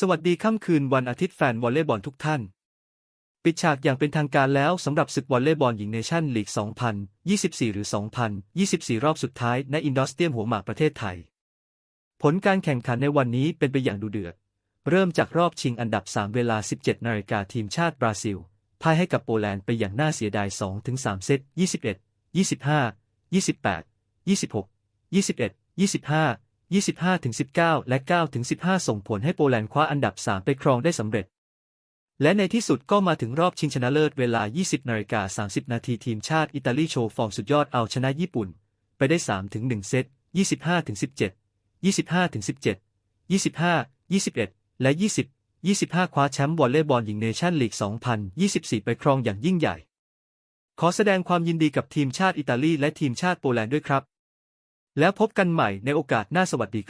สวัสดีค่ำคืนวันอาทิตย์แฟนวอลเลย์บอลทุกท่าน ปิดฉากอย่างเป็นทางการแล้วสำหรับศึกวอลเลย์บอลหญิงเนชั่นลีก 2024 หรือ 2024 รอบสุดท้ายณอินดอสเตียมหัวหมากประเทศไทย ผลการแข่งขันในวันนี้เป็นไปอย่างดูเดือด เริ่มจากรอบชิงอันดับ 3 เวลา 17 นาฬิกาทีมชาติบราซิลพ่ายให้กับโปแลนด์ไปอย่างน่าเสียดาย 2-3 เซต 21 25 28 26 21 25 25ถึง19 และ9ถึง15 ส่งผลให้โปแลนด์คว้าอันดับ 3 ไปครองได้สำเร็จ และในที่สุดก็มาถึงรอบชิงชนะเลิศเวลา 20นาฬิกา30 นาทีทีมชาติอิตาลีโชว์ฟอร์มสุดยอดเอาชนะญี่ปุ่น ไปได้3ถึง1เซต 25ถึง17 25ถึง17 25 21 และ 20 25 คว้าแชมป์วอลเลย์บอลหญิงเนชั่นลีก 2024 ไปครองอย่างยิ่งใหญ่ ขอแสดงความยินดีกับทีมชาติอิตาลีและทีมชาติโปแลนด์ด้วยครับ แล้วพบกันใหม่ในโอกาสหน้าสวัสดีครับ